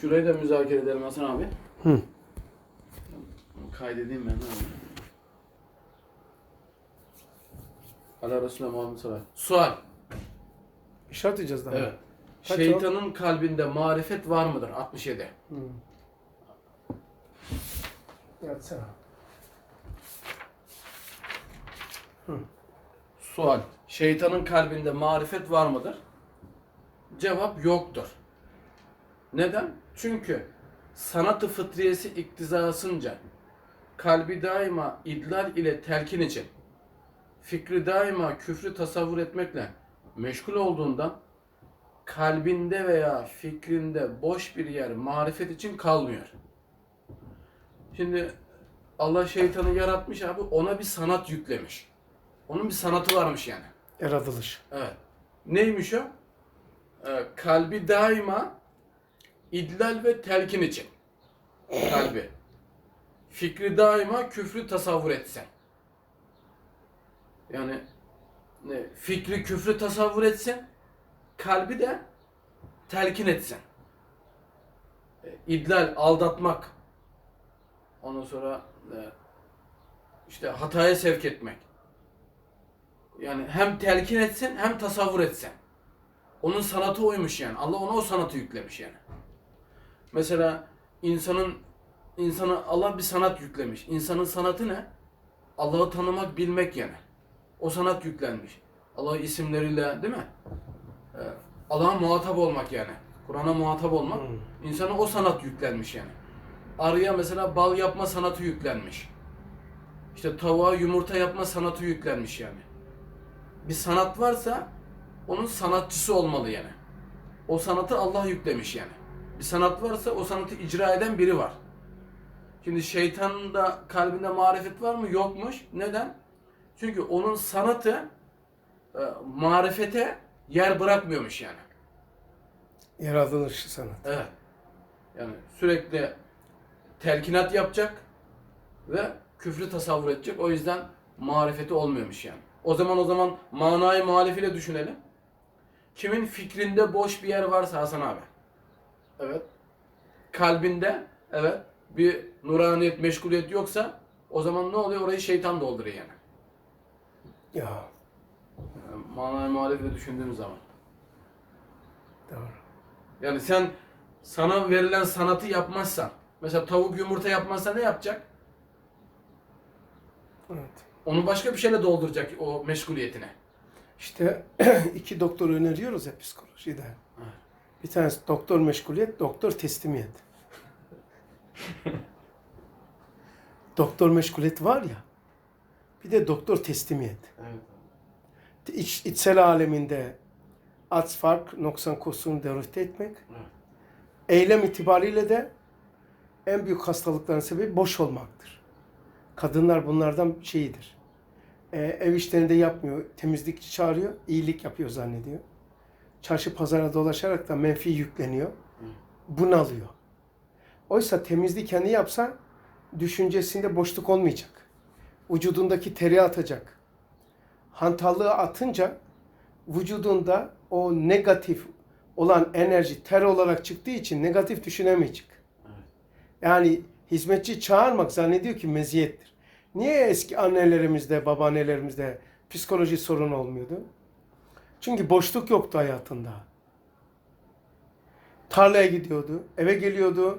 Şurayı da müzakere edelim Hasan abi. Hı. Kaydedeyim ben. Abi. Allah Resulü Muhammed Sallallahu Sual. İşaret edeceğiz daha. Evet. Kaç Şeytanın kalbinde marifet var mıdır? 67. Hı. Yatsana. Sual. Şeytanın kalbinde marifet var mıdır? Cevap yoktur. Neden? Çünkü sanatı fıtriyesi iktizasınca kalbi daima idlal ile telkin için fikri daima küfrü tasavvur etmekle meşgul olduğundan kalbinde veya fikrinde boş bir yer marifet için kalmıyor. Şimdi Allah şeytanı yaratmış abi ona bir sanat yüklemiş. Onun bir sanatı varmış yani. Yaratılış. Evet. Neymiş o? Ee, kalbi daima idlal ve telkin için. Kalbi. Fikri daima küfrü tasavvur etsen. Yani ne, fikri küfrü tasavvur etsen, kalbi de telkin etsen. E, aldatmak. Ondan sonra e, işte hataya sevk etmek. Yani hem telkin etsin hem tasavvur etsin. Onun sanatı oymuş yani. Allah ona o sanatı yüklemiş yani. Mesela insanın insana Allah bir sanat yüklemiş. İnsanın sanatı ne? Allah'ı tanımak, bilmek yani. O sanat yüklenmiş. Allah'ın isimleriyle değil mi? Ee, Allah'a muhatap olmak yani. Kur'an'a muhatap olmak. Hmm. İnsana o sanat yüklenmiş yani. Arıya mesela bal yapma sanatı yüklenmiş. İşte tavuğa yumurta yapma sanatı yüklenmiş yani bir sanat varsa onun sanatçısı olmalı yani. O sanatı Allah yüklemiş yani. Bir sanat varsa o sanatı icra eden biri var. Şimdi şeytanın da kalbinde marifet var mı? Yokmuş. Neden? Çünkü onun sanatı e, marifete yer bırakmıyormuş yani. Yaratılış sanat. Evet. Yani sürekli telkinat yapacak ve küfrü tasavvur edecek. O yüzden marifeti olmuyormuş yani. O zaman o zaman manayı muhalifiyle düşünelim. Kimin fikrinde boş bir yer varsa Hasan abi. Evet. Kalbinde evet bir nuraniyet, meşguliyet yoksa o zaman ne oluyor? Orayı şeytan dolduruyor yani. Ya. yani manayı muhalifiyle düşündüğümüz zaman. Doğru. Yani sen sana verilen sanatı yapmazsan, mesela tavuk yumurta yapmazsa ne yapacak? Evet. Onu başka bir şeyle dolduracak o meşguliyetine. İşte iki doktor öneriyoruz ya psikolojide. Bir tanesi doktor meşguliyet, doktor teslimiyet. doktor meşguliyet var ya, bir de doktor teslimiyet. Evet. İç, içsel aleminde az fark, noksan kusurunu devrite etmek. Evet. Eylem itibariyle de en büyük hastalıkların sebebi boş olmaktır. Kadınlar bunlardan şeyidir. Ee, ev işlerini de yapmıyor, temizlikçi çağırıyor, iyilik yapıyor zannediyor. Çarşı pazara dolaşarak da menfi yükleniyor. Bunalıyor. Oysa temizliği kendi yapsa düşüncesinde boşluk olmayacak. Vücudundaki teri atacak. Hantallığı atınca vücudunda o negatif olan enerji ter olarak çıktığı için negatif düşünemeyecek. Yani hizmetçi çağırmak zannediyor ki meziyettir. Niye eski annelerimizde, babaannelerimizde psikoloji sorunu olmuyordu? Çünkü boşluk yoktu hayatında. Tarlaya gidiyordu, eve geliyordu,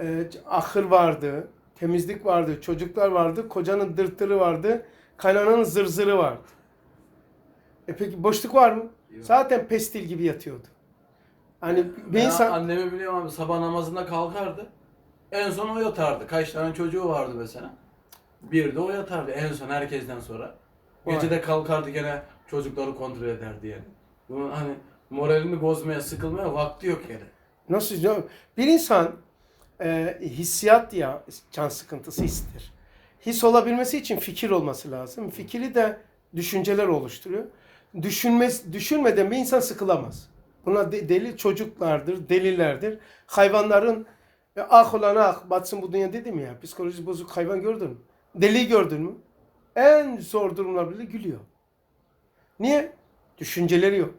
e, ahır vardı, temizlik vardı, çocuklar vardı, kocanın dırtırı vardı, kaynananın zırzırı vardı. E peki boşluk var mı? Yok. Zaten pestil gibi yatıyordu. Hani bir insan... annemi biliyorum abi sabah namazında kalkardı. En son o yatardı. Kaç tane çocuğu vardı mesela. Bir de o yatardı en son herkesten sonra. Gece de kalkardı gene çocukları kontrol ederdi yani. Bunun hani moralini bozmaya, sıkılmaya vakti yok yani. Nasıl canım? Bir insan e, hissiyat ya can sıkıntısı histir. His olabilmesi için fikir olması lazım. Fikri de düşünceler oluşturuyor. Düşünmez, düşünmeden bir insan sıkılamaz. Buna de- deli çocuklardır, delilerdir. Hayvanların e, ah olan ah batsın bu dünya dedim ya. Psikolojisi bozuk hayvan gördün mü? Deliyi gördün mü? En zor durumlar bile gülüyor. Niye? Düşünceleri yok.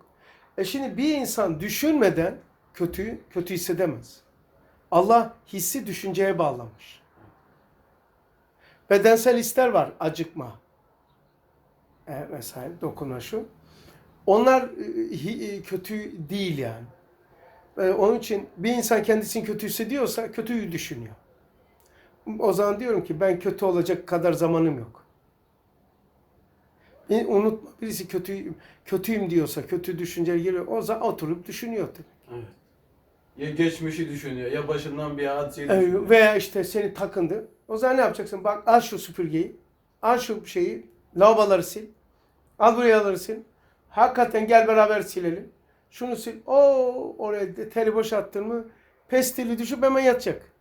E şimdi bir insan düşünmeden kötüyü kötü hissedemez. Allah hissi düşünceye bağlamış. Bedensel hisler var. Acıkma. E, mesela dokunma şu. Onlar e, e, kötü değil yani. E, onun için bir insan kendisini kötü hissediyorsa kötüyü düşünüyor. O zaman diyorum ki ben kötü olacak kadar zamanım yok. Bir- Unutma birisi kötü kötüyüm diyorsa, kötü düşünceler geliyor. O zaman oturup düşünüyor tabii. Evet. Ya geçmişi düşünüyor ya başından bir hadiseyi Ee, düşünüyor. veya işte seni takındı. O zaman ne yapacaksın? Bak al şu süpürgeyi. Al şu şeyi. Lavaboları sil. Al buraya sil. Hakikaten gel beraber silelim. Şunu sil. O oraya de teri boşalttın mı pestili düşüp hemen yatacak.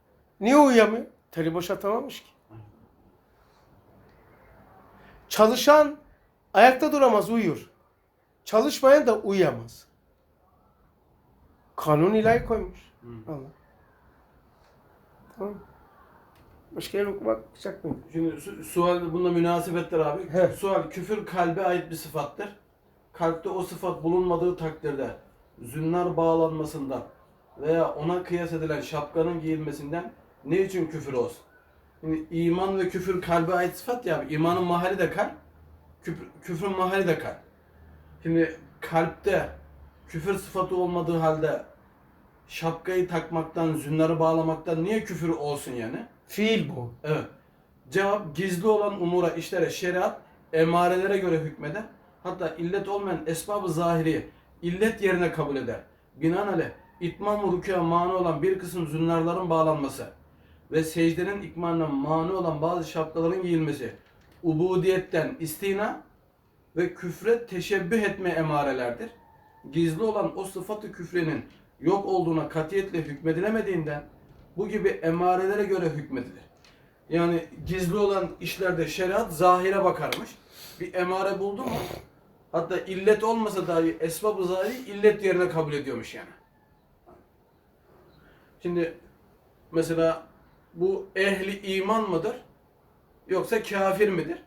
Niye uyuyamıyor? Teri boşaltamamış ki. Çalışan ayakta duramaz uyur. Çalışmayan da uyuyamaz. Kanun ilahi koymuş. Hı. Allah. Tamam. Başka yer okumak mı? Şimdi su, sual bununla münasebetler abi. He. Sual küfür kalbe ait bir sıfattır. Kalpte o sıfat bulunmadığı takdirde zünnar bağlanmasından veya ona kıyas edilen şapkanın giyilmesinden ne için küfür olsun? Şimdi iman ve küfür kalbe ait sıfat ya abi. İmanın mahalli de kalp, küfür, küfrün mahalli de kalp. Şimdi kalpte küfür sıfatı olmadığı halde şapkayı takmaktan, zünnarı bağlamaktan niye küfür olsun yani? Fiil bu. Evet. Cevap gizli olan umura, işlere, şeriat, emarelere göre hükmeder. Hatta illet olmayan esbabı zahiri illet yerine kabul eder. Binaenaleyh itmam-ı rükûa mani olan bir kısım zünnarların bağlanması ve secdenin ikmanına mani olan bazı şapkaların giyilmesi ubudiyetten istina ve küfre teşebbüh etme emarelerdir. Gizli olan o sıfatı küfrenin yok olduğuna katiyetle hükmedilemediğinden bu gibi emarelere göre hükmedilir. Yani gizli olan işlerde şeriat zahire bakarmış. Bir emare buldu mu hatta illet olmasa dahi esbab-ı zahiri illet yerine kabul ediyormuş yani. Şimdi mesela bu ehli iman mıdır? Yoksa kafir midir?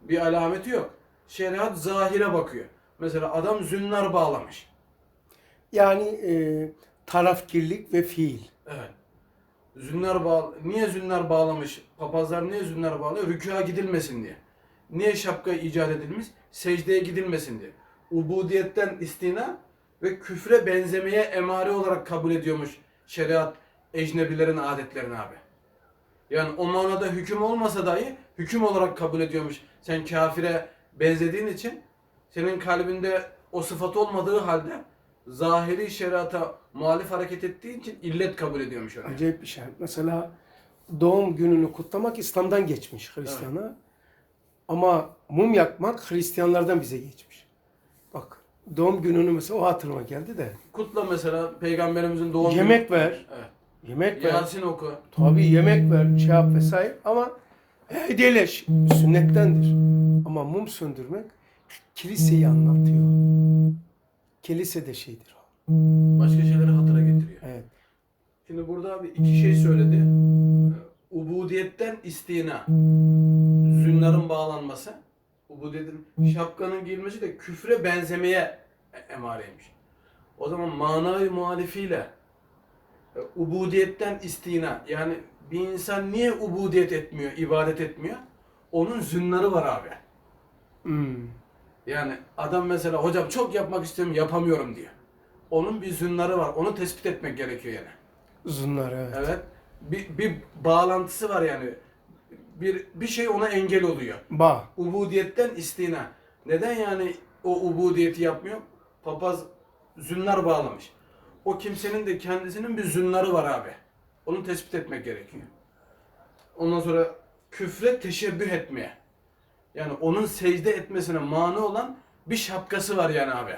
Bir alameti yok. Şeriat zahire bakıyor. Mesela adam zünnar bağlamış. Yani e, tarafkirlik ve fiil. Evet. Zünnar bağ niye zünnar bağlamış? Papazlar niye zünnar bağlıyor? Rükûa gidilmesin diye. Niye şapka icat edilmiş? Secdeye gidilmesin diye. Ubudiyetten istina ve küfre benzemeye emare olarak kabul ediyormuş şeriat ecnebilerin adetlerini abi. Yani o manada hüküm olmasa dahi hüküm olarak kabul ediyormuş. Sen kafire benzediğin için senin kalbinde o sıfat olmadığı halde zahiri şeriata muhalif hareket ettiğin için illet kabul ediyormuş onu. Acayip bir şey. Mesela doğum gününü kutlamak İslam'dan geçmiş Hristiyan'a. Ama mum yakmak Hristiyanlardan bize geçmiş. Bak doğum gününü mesela o hatırıma geldi de. Kutla mesela peygamberimizin doğum günü. Yemek ver. Evet. Yemek ver. Yasin oku. Tabii yemek ver, şey yap vesaire ama hediyeleş. Sünnettendir. Ama mum söndürmek kiliseyi anlatıyor. Kilise de şeydir o. Başka şeyleri hatıra getiriyor. Evet. Şimdi burada abi iki şey söyledi. Ubudiyetten istina. Zünnarın bağlanması. Ubudiyetin şapkanın giyilmesi de küfre benzemeye e- emareymiş. O zaman manayı muhalifiyle ubudiyetten istina yani bir insan niye ubudiyet etmiyor, ibadet etmiyor? Onun zünnarı var abi. Hmm. Yani adam mesela hocam çok yapmak istiyorum yapamıyorum diyor. Onun bir zünnarı var. Onu tespit etmek gerekiyor yani. Uzunlar evet. Evet. Bir, bir bağlantısı var yani. Bir bir şey ona engel oluyor. Ba. Ubudiyetten istina. Neden yani o ubudiyeti yapmıyor? Papaz zünnar bağlamış. O kimsenin de kendisinin bir zünnarı var abi. Onu tespit etmek gerekiyor. Ondan sonra küfre teşebbüh etmeye. Yani onun secde etmesine mani olan bir şapkası var yani abi.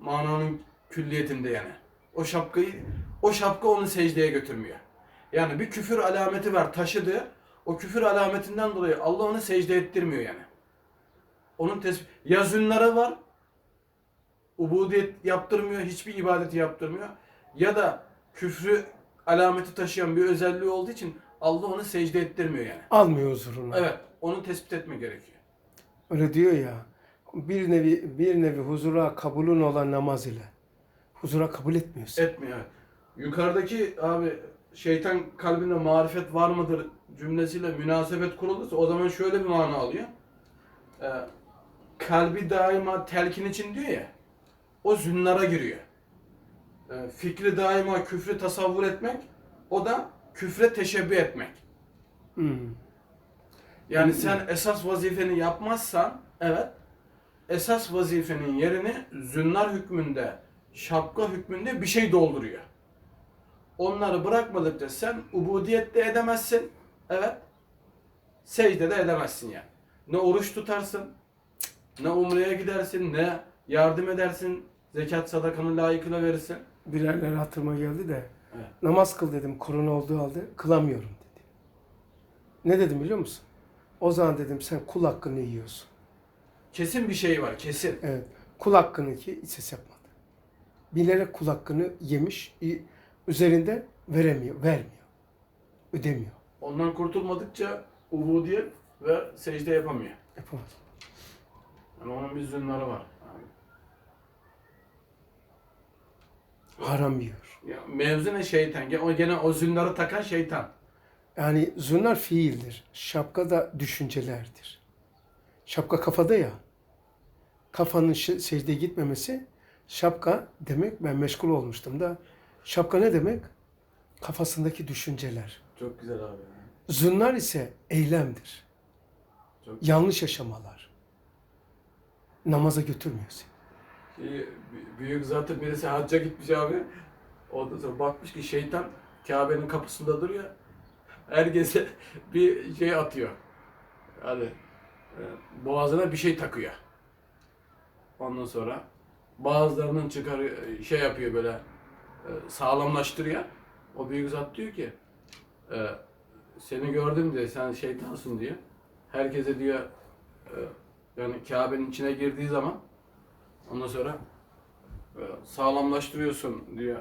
Mananın külliyetinde yani. O şapkayı, o şapka onu secdeye götürmüyor. Yani bir küfür alameti var taşıdığı. O küfür alametinden dolayı Allah onu secde ettirmiyor yani. Onun tespit... Ya zünnara var, ubudiyet yaptırmıyor, hiçbir ibadeti yaptırmıyor. Ya da küfrü alameti taşıyan bir özelliği olduğu için Allah onu secde ettirmiyor yani. Almıyor huzuruna. Evet, onu tespit etme gerekiyor. Öyle diyor ya. Bir nevi bir nevi huzura kabulün olan namaz ile huzura kabul etmiyorsun. Etmiyor evet. yukarıdaki abi şeytan kalbinde marifet var mıdır cümlesiyle münasebet kurulursa o zaman şöyle bir mana alıyor. Ee, kalbi daima telkin için diyor ya. O zünnara giriyor. Ee, fikri daima küfrü tasavvur etmek o da küfre teşebbü etmek. Hmm. Yani sen esas vazifeni yapmazsan evet esas vazifenin yerini zünnar hükmünde, şapka hükmünde bir şey dolduruyor. Onları bırakmadıkça sen ubudiyet de edemezsin. Evet. Secde de edemezsin yani. Ne oruç tutarsın, ne umreye gidersin, ne yardım edersin, zekat sadakanı layıkıyla verirsin. Bilal'ler hatırıma geldi de Evet. namaz kıl dedim korona olduğu halde kılamıyorum dedi. Ne dedim biliyor musun? O zaman dedim sen kul hakkını yiyorsun. Kesin bir şey var, kesin. Evet. Kul hakkını ki ses yapmadı. Bilerek kul hakkını yemiş, üzerinde veremiyor, vermiyor. Ödemiyor. Ondan kurtulmadıkça ubudiyet ve secde yapamıyor. Yapamaz. Yani onun bir zünnarı var. Haram yiyor. Ya mevzu ne şeytan? O gene o zünnarı takan şeytan. Yani zunnar fiildir. Şapka da düşüncelerdir. Şapka kafada ya. Kafanın secdeye gitmemesi şapka demek ben meşgul olmuştum da şapka ne demek? Kafasındaki düşünceler. Çok güzel abi. Zunnar ise eylemdir. Çok Yanlış yaşamalar. Namaza götürmüyor seni. B- büyük zatı birisi hacca gitmiş abi. Ondan sonra bakmış ki şeytan Kabe'nin kapısında duruyor. Herkese bir şey atıyor. Hani boğazına bir şey takıyor. Ondan sonra bazılarının çıkarıyor, şey yapıyor böyle e, sağlamlaştırıyor. O büyük zat diyor ki e, seni gördüm diye sen şeytansın diyor. Herkese diyor yani Kabe'nin içine girdiği zaman Ondan sonra e, sağlamlaştırıyorsun diyor.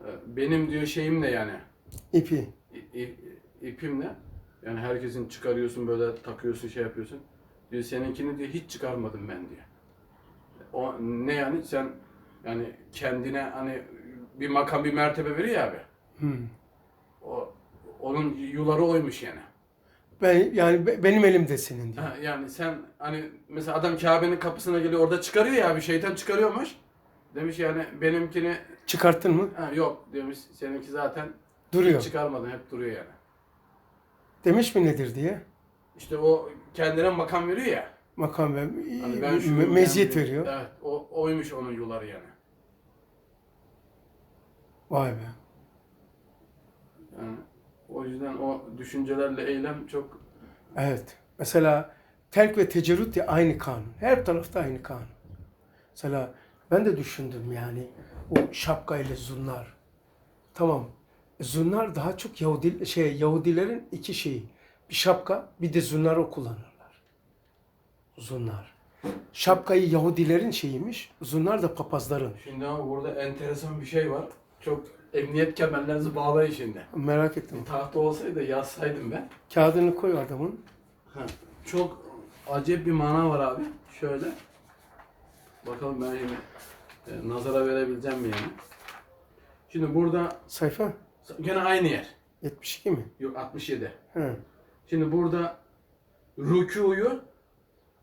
E, Benim diyor şeyim ne yani? İpi. İ- i- ipim ne? Yani herkesin çıkarıyorsun böyle takıyorsun şey yapıyorsun. Diyor seninkini diyor hiç çıkarmadım ben diyor. O ne yani sen yani kendine hani bir makam bir mertebe veriyor ya abi. Hmm. O onun yuları oymuş yani. Ben yani be- benim elimde senin diyor. Ha, yani sen hani mesela adam Kabe'nin kapısına geliyor orada çıkarıyor ya bir şeytan çıkarıyormuş. Demiş yani benimkini Çıkarttın mı? Ha, yok demiş seninki zaten Duruyor. çıkarmadın hep duruyor yani. Demiş mi nedir diye. İşte o kendine makam veriyor ya. Makam ve Hani ben şu me- meziyet veriyor. Evet o oymuş onun yuları yani. Vay be. yani. O yüzden o düşüncelerle eylem çok Evet. Mesela terk ve tecerrüt de aynı kanun. Her tarafta aynı kanun. Mesela ben de düşündüm yani o şapka ile zunnar. Tamam. Zunnar daha çok Yahudi şey Yahudilerin iki şeyi. Bir şapka, bir de zunnar o kullanırlar. Zunnar. Şapkayı Yahudilerin şeyiymiş, zunnar da papazların. Şimdi ama burada enteresan bir şey var. Çok emniyet kemerlerinizi bağlayın şimdi. Merak ettim. Bir tahta olsaydı yazsaydım ben. Kağıdını koy adamın. Ha, çok acayip bir mana var abi. Şöyle. Bakalım ben yine e, nazara verebileceğim mi yani. Şimdi burada Sayfa gene aynı yer. 72 mi? Yok 67. He. Şimdi burada rükûyu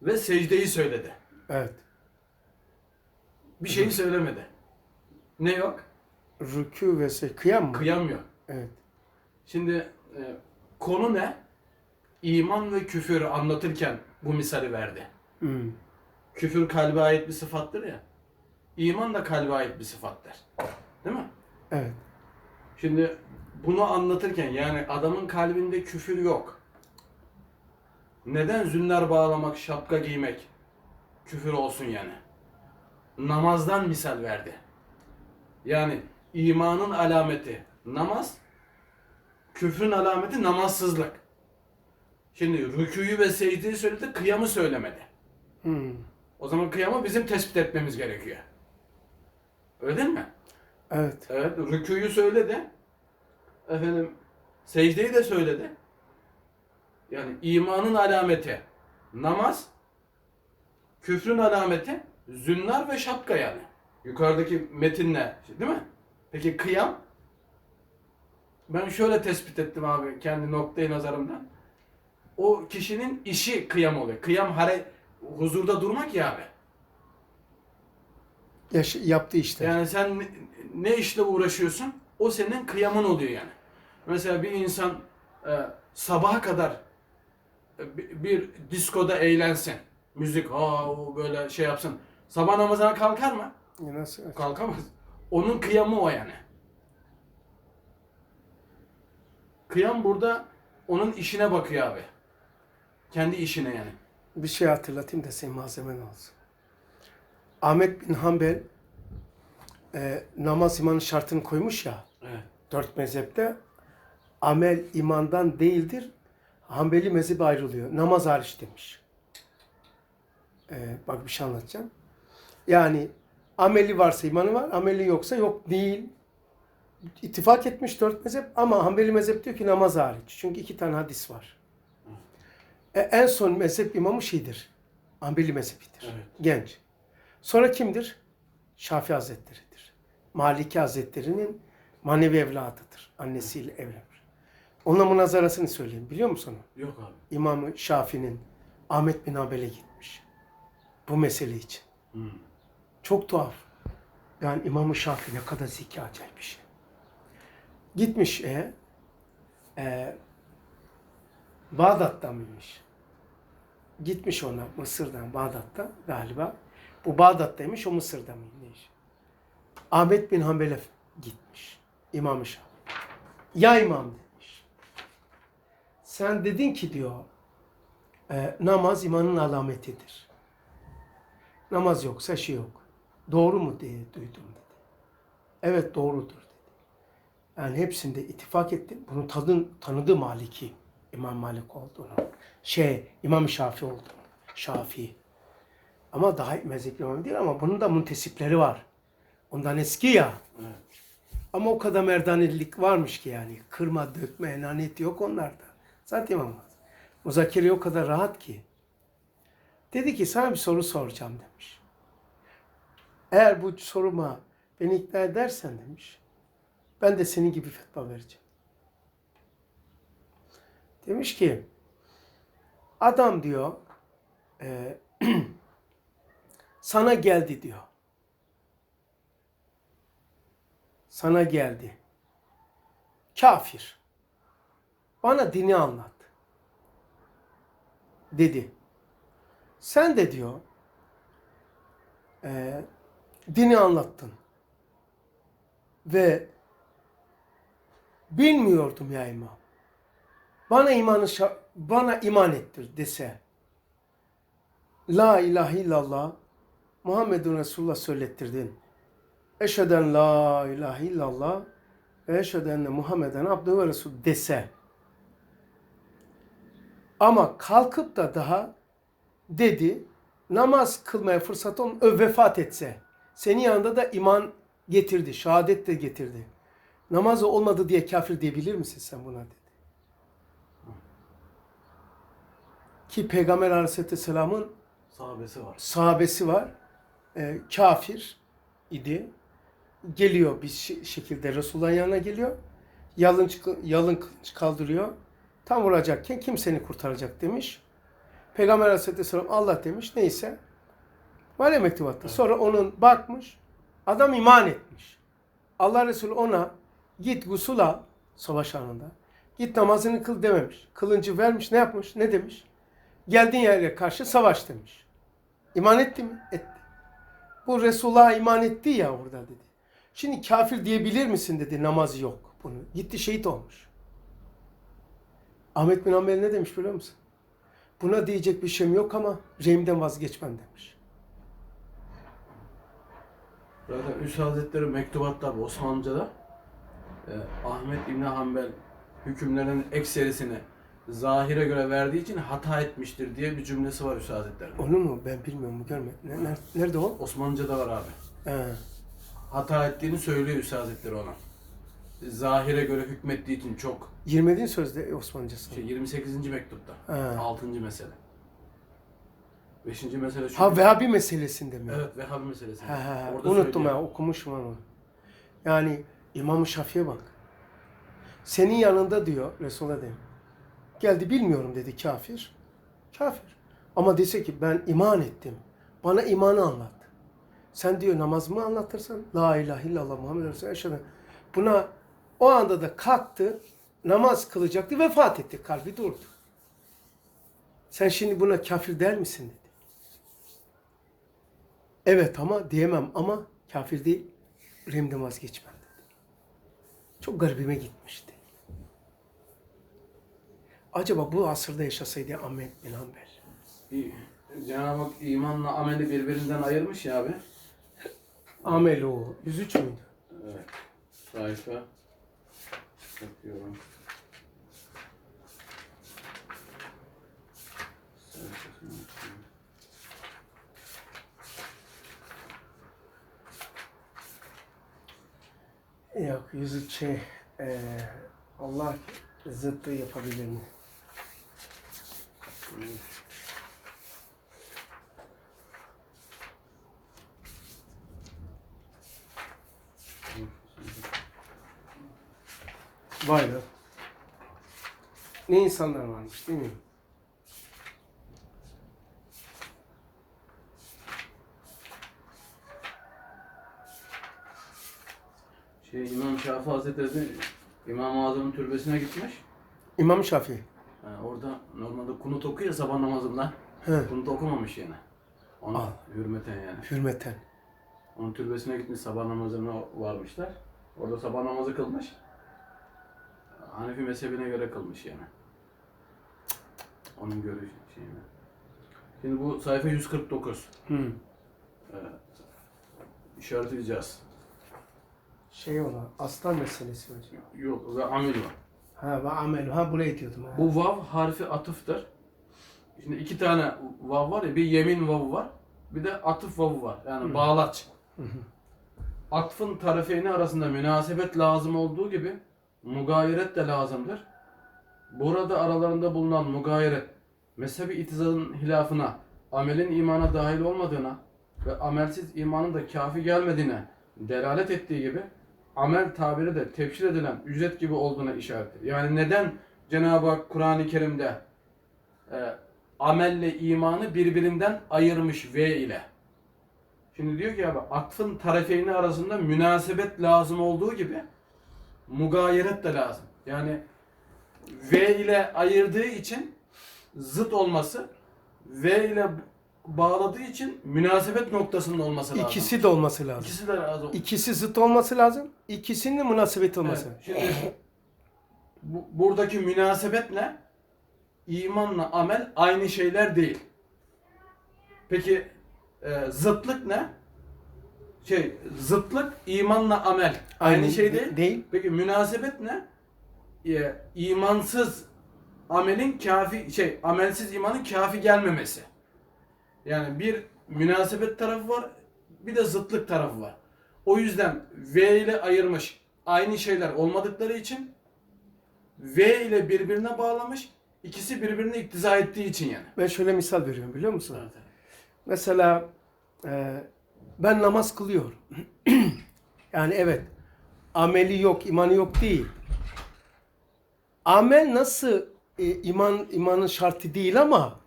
ve secdeyi söyledi. Evet. Bir şeyi söylemedi. Ne yok? Rükû ve şey, kıyam mı? Kıyam yok. Evet. Şimdi e, konu ne? İman ve küfür anlatırken bu misali verdi. Hmm. Küfür kalbe ait bir sıfattır ya. İman da kalbe ait bir sıfattır. Değil mi? Evet. Şimdi bunu anlatırken yani adamın kalbinde küfür yok. Neden zünler bağlamak, şapka giymek küfür olsun yani? Namazdan misal verdi. Yani imanın alameti namaz, küfrün alameti namazsızlık. Şimdi rüküyü ve secdeyi söyledi, kıyamı söylemedi. Hmm. O zaman kıyamı bizim tespit etmemiz gerekiyor. Öyle değil mi? Evet. Evet, rüküyü söyledi. Efendim, secdeyi de söyledi. Yani imanın alameti namaz, küfrün alameti zünnar ve şapka yani. Yukarıdaki metinle, değil mi? Peki kıyam, ben şöyle tespit ettim abi kendi noktayı nazarımdan. O kişinin işi kıyam oluyor. Kıyam hare huzurda durmak ya abi. Yaş- yaptığı işler. Yani sen ne, işle uğraşıyorsun? O senin kıyamın oluyor yani. Mesela bir insan e, sabaha kadar e, bir, bir diskoda eğlensin. Müzik ha o böyle şey yapsın. Sabah namazına kalkar mı? Ya Nasıl? Kalkamaz. Onun kıyamı o yani. Kıyam burada onun işine bakıyor abi. Kendi işine yani. Bir şey hatırlatayım da senin malzemen olsun. Ahmet bin Hanbel e, namaz imanın şartını koymuş ya. Evet. Dört mezhepte amel imandan değildir. Hanbeli mezhebi ayrılıyor. Namaz hariç demiş. Ee, bak bir şey anlatacağım. Yani ameli varsa imanı var, ameli yoksa yok değil. İttifak etmiş dört mezhep ama Hanbeli mezhep diyor ki namaz hariç. Çünkü iki tane hadis var. E, en son mezhep imamı şeydir. Hanbeli mezhebidir. Evet. Genç. Sonra kimdir? Şafii Hazretleri'dir. Maliki Hazretleri'nin manevi evladıdır. Annesiyle evlenir. Onunla münazarasını söyleyeyim. Biliyor musun? onu? Yok abi. İmam-ı Şafii'nin Ahmet bin Hanbel'e gitmiş. Bu mesele için. Hmm. Çok tuhaf. Yani İmam-ı Şafii ne kadar zeki acayip bir şey. Gitmiş e, e Bağdat'tan mıymış? Gitmiş ona Mısır'dan, Bağdat'tan galiba. Bu Bağdat'taymış, o Mısır'da mıymış? Ahmet bin Hanbel'e gitmiş. İmam-ı Şafii. Ya imam demiş. Sen dedin ki diyor, e, namaz imanın alametidir. Namaz yoksa şey yok. Doğru mu diye duydum dedi. Evet doğrudur dedi. Yani hepsinde ittifak ettim. Bunu tadın, tanıdı Maliki. İmam Malik olduğunu. Şey, İmam Şafii olduğunu. Şafii. Ama daha mezhep imamı değil ama bunun da muntesipleri var. Ondan eski ya. Evet. Ama o kadar merdanelilik varmış ki yani. Kırma, dökme, enanet yok onlarda. Zaten imam var. Muzakere o kadar rahat ki. Dedi ki sana bir soru soracağım demiş. Eğer bu soruma beni ikna edersen demiş. Ben de senin gibi fetva vereceğim. Demiş ki adam diyor e, sana geldi diyor. Sana geldi. Kafir. Bana dini anlat. Dedi. Sen de diyor e, dini anlattın. Ve bilmiyordum ya imam. Bana imanı bana iman ettir dese. La ilahe illallah Muhammedun Resulullah söylettirdin. Eşheden la ilahe illallah ve eşheden enne Muhammeden abdühü ve resul dese. Ama kalkıp da daha dedi namaz kılmaya fırsat olm ö vefat etse. Senin yanında da iman getirdi, şehadet de getirdi. Namazı olmadı diye kafir diyebilir misin sen buna dedi. Ki Peygamber Aleyhisselam'ın Sahabesi var. sahabesi var. E, kafir idi. Geliyor bir şekilde Resulullah'ın yanına geliyor. Yalın, yalın kaldırıyor. Tam vuracakken kim seni kurtaracak demiş. Peygamber Aleyhisselam Allah demiş. Neyse. Ya mektubatta. Sonra onun bakmış. Adam iman etmiş. Allah Resulü ona git gusül al savaş anında. Git namazını kıl dememiş. Kılıncı vermiş. Ne yapmış? Ne demiş? Geldiğin yere karşı savaş demiş. İman etti mi? Etti. Bu Resulullah'a iman etti ya orada dedi. Şimdi kafir diyebilir misin dedi namazı yok bunu. Gitti şehit olmuş. Ahmet bin Hanbel ne demiş biliyor musun? Buna diyecek bir şeyim yok ama reyimden vazgeçmem demiş. Zaten Üst Hazretleri mektubatta bu Osmanlıca'da e, Ahmet İbni Hanbel hükümlerinin ekserisini zahire göre verdiği için hata etmiştir diye bir cümlesi var Üst Hazretleri'nin. Onu mu? Ben bilmiyorum. Görmedim. Ne- ner- Nerede o? Osmanlıca'da var abi. He. Hata ettiğini söylüyor Üst Hazretleri ona. Zahire göre hükmettiği için çok. 27. sözde Osmanlıcası. Şey, 28. mektupta. Ha. 6. mesele. 5. mesele şu. Ha Vehhabi meselesinde mi? Evet Vehhabi meselesi. Ha, ha, Orada unuttum söylüyor. ya okumuşum onu. Yani İmam-ı Şafii'ye bak. Senin yanında diyor Resulullah diyor. Geldi bilmiyorum dedi kafir. Kafir. Ama dese ki ben iman ettim. Bana imanı anlat. Sen diyor namaz mı anlatırsan La ilahe illallah Muhammed Resulullah. Buna o anda da kalktı namaz kılacaktı vefat etti. Kalbi durdu. Sen şimdi buna kafir der misin dedi. Evet ama diyemem ama kafir değil. Rimden vazgeçmem dedi. Çok garibime gitmişti. Acaba bu asırda yaşasaydı Ahmet bin Hanbel. Cenab-ı Hak imanla ameli birbirinden ayırmış ya abi. Amel o. 103 müydü? Evet. Sayfa. Bakıyorum. Yok 103 şey eee, Allah zıttı yapabilir mi? Vay be. Ne insanlar varmış değil mi? Şey İmam Şafii Hazretleri İmam-ı Azam'ın türbesine gitmiş. İmam Şafii. Ha, orada normalde kunut okuyor sabah namazında. He. Kunut okumamış yani. Ona Al. hürmeten yani. Hürmeten. Onun türbesine gitmiş sabah namazına varmışlar. Orada sabah namazı kılmış. Hanefi mezhebine göre kılmış yani. Onun görüşü şeyine. Şimdi bu sayfa 149. Hı. Ee, işaretleyeceğiz. Şey olan aslan meselesi hocam. Yok ve amel var. Ha ve amel. Ha buraya diyordum. Ha. Bu vav harfi atıftır. Şimdi iki tane vav var ya bir yemin vavı var. Bir de atıf vavı var. Yani bağlaç. Atfın tarafeyni arasında münasebet lazım olduğu gibi mugayiret de lazımdır. Burada aralarında bulunan mugayiret mezhebi itizadın hilafına, amelin imana dahil olmadığına ve amelsiz imanın da kafi gelmediğine delalet ettiği gibi amel tabiri de tefsir edilen ücret gibi olduğuna işarettir. Yani neden Cenab-ı Hak Kur'an-ı Kerim'de e, amelle imanı birbirinden ayırmış ve ile? Şimdi diyor ki abi atfın tarafeyni arasında münasebet lazım olduğu gibi mugayiret de lazım. Yani V ile ayırdığı için zıt olması V ile bağladığı için münasebet noktasında olması lazım. İkisi de olması lazım. İkisi de lazım. İkisi zıt olması lazım. İkisinin de münasebet olması. Evet, Şimdi bu, buradaki münasebet ne? İmanla amel aynı şeyler değil. Peki e, zıtlık ne? Şey zıtlık imanla amel aynı, şey değil. Değil. Peki münasebet ne? E, imansız amelin kafi şey amelsiz imanın kafi gelmemesi. Yani bir münasebet tarafı var, bir de zıtlık tarafı var. O yüzden V ile ayırmış aynı şeyler olmadıkları için V ile birbirine bağlamış, ikisi birbirine iktiza ettiği için yani. Ben şöyle misal veriyorum biliyor musun? Mesela e, ben namaz kılıyorum. yani evet ameli yok, imanı yok değil. Amel nasıl e, iman imanın şartı değil ama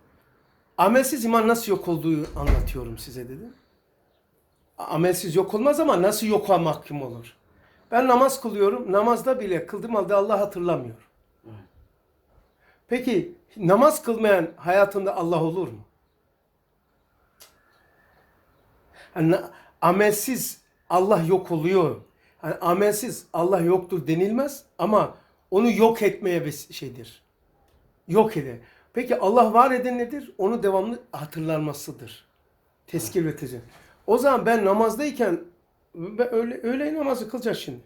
amelsiz iman nasıl yok olduğu anlatıyorum size dedim. Amelsiz yok olmaz ama nasıl yoka mahkum olur? Ben namaz kılıyorum. Namazda bile kıldığım halde Allah hatırlamıyor. Peki namaz kılmayan hayatında Allah olur mu? Yani amelsiz Allah yok oluyor. Yani amelsiz Allah yoktur denilmez ama onu yok etmeye bir şeydir. Yok eder. Peki Allah var eden nedir? Onu devamlı hatırlanmasıdır. Tezkir ve tezkir. O zaman ben namazdayken ben öyle öğle namazı kılacağız şimdi.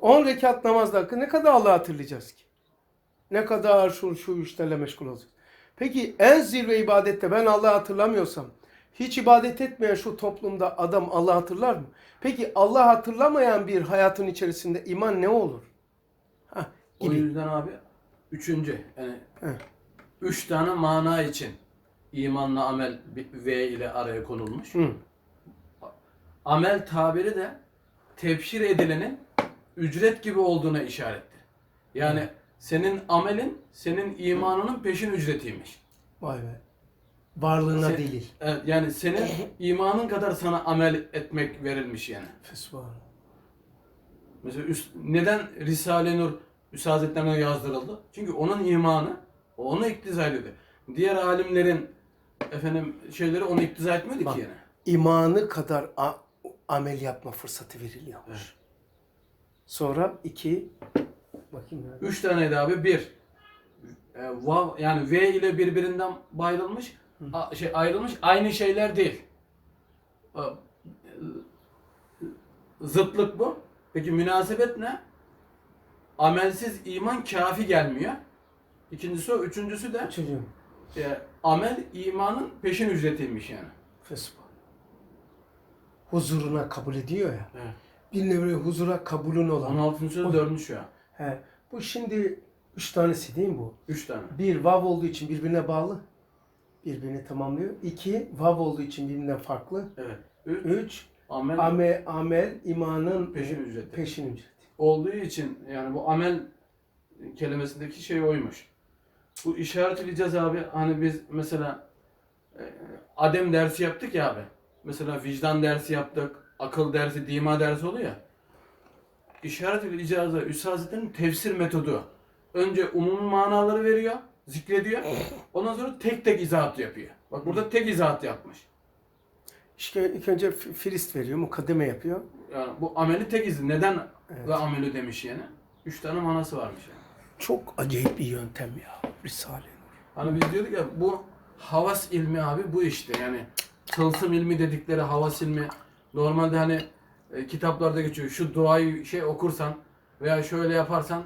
10 rekat namazda ne kadar Allah'ı hatırlayacağız ki? Ne kadar şu şu işlerle meşgul olacağız. Peki en zirve ibadette ben Allah'ı hatırlamıyorsam hiç ibadet etmeyen şu toplumda adam Allah hatırlar mı? Peki Allah hatırlamayan bir hayatın içerisinde iman ne olur? Hah, O yüzden abi üçüncü yani Evet. Üç tane mana için imanla amel V ile araya konulmuş. Hı. Amel tabiri de tebşir edilenin ücret gibi olduğuna işarettir. Yani senin amelin senin imanının peşin ücretiymiş. Vay be. Varlığına Sen- delil. Evet, yani senin imanın kadar sana amel etmek verilmiş yani. Fesubhanallah. Mesela üst- neden Risale-i Nur Üstad Hazretlerine yazdırıldı? Çünkü onun imanı onu iktiza ediyordu. Diğer alimlerin efendim şeyleri onu iktiza etmiyordu Bak. ki yani. İmanı kadar amel yapma fırsatı veriliyormuş. Evet. Sonra iki bakayım nerede? Üç taneydi abi. Bir, e, vav yani V ile birbirinden ayrılmış, a- şey ayrılmış aynı şeyler değil. E, Zıtlık bu. Peki münasebet ne? Amelsiz iman kafi gelmiyor. İkincisi o. Üçüncüsü de Çocuğum. e, amel imanın peşin ücretiymiş yani. Fesubhanallah. Huzuruna kabul ediyor ya. Evet. Bir nevi huzura kabulün olan. 16. söz 4. şu an. He. Bu şimdi üç tanesi değil mi bu? Üç tane. Bir vav olduğu için birbirine bağlı. Birbirini tamamlıyor. İki vav olduğu için birbirinden farklı. Evet. Üç, Üç amel amel, amel imanın Peşin ücreti. Peşin ücreti. olduğu için yani bu amel kelimesindeki şey oymuş. Bu işaret edeceğiz abi. Hani biz mesela e, adem dersi yaptık ya abi. Mesela vicdan dersi yaptık. Akıl dersi, dima dersi oluyor ya. İşaret ile icazı Üstad tefsir metodu. Önce umumi manaları veriyor, zikrediyor. Ondan sonra tek tek izahat yapıyor. Bak burada tek izahat yapmış. İşte ilk önce firist veriyor, mukaddeme yapıyor. Yani bu ameli tek izi. Neden Evet. ve ameli demiş yani. Üç tane manası varmış. Çok acayip bir yöntem ya Risale. Hani biz diyorduk ya bu havas ilmi abi bu işte yani tılsım ilmi dedikleri havas ilmi normalde hani e, kitaplarda geçiyor şu duayı şey okursan veya şöyle yaparsan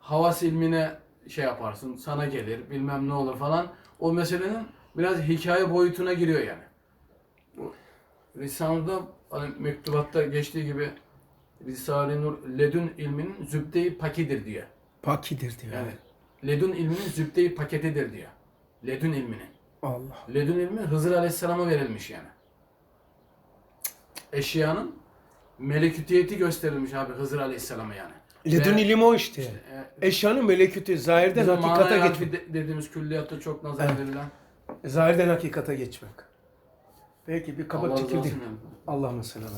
havas ilmine şey yaparsın sana gelir bilmem ne olur falan o meselenin biraz hikaye boyutuna giriyor yani. Bu Risale'de hani mektubatta geçtiği gibi Risale-i Nur ledün ilminin zübde-i pakidir diyor. Pakidir diyor. Yani ledün ilminin zübde-i paketidir diyor. Ledün ilminin. Allah. Ledün ilmi Hızır Aleyhisselam'a verilmiş yani. Eşyanın melekütiyeti gösterilmiş abi Hızır Aleyhisselam'a yani. Ledün Ve- ilim o işte. e, Eşyanın melekütü zahirden bizim hakikata manaya geçmek. de- dediğimiz külliyatta çok nazar Evet. verilen. Zahirden hakikata geçmek. Peki bir Allah kabak razı çekildi. olsun. Allah'ın ve sellem.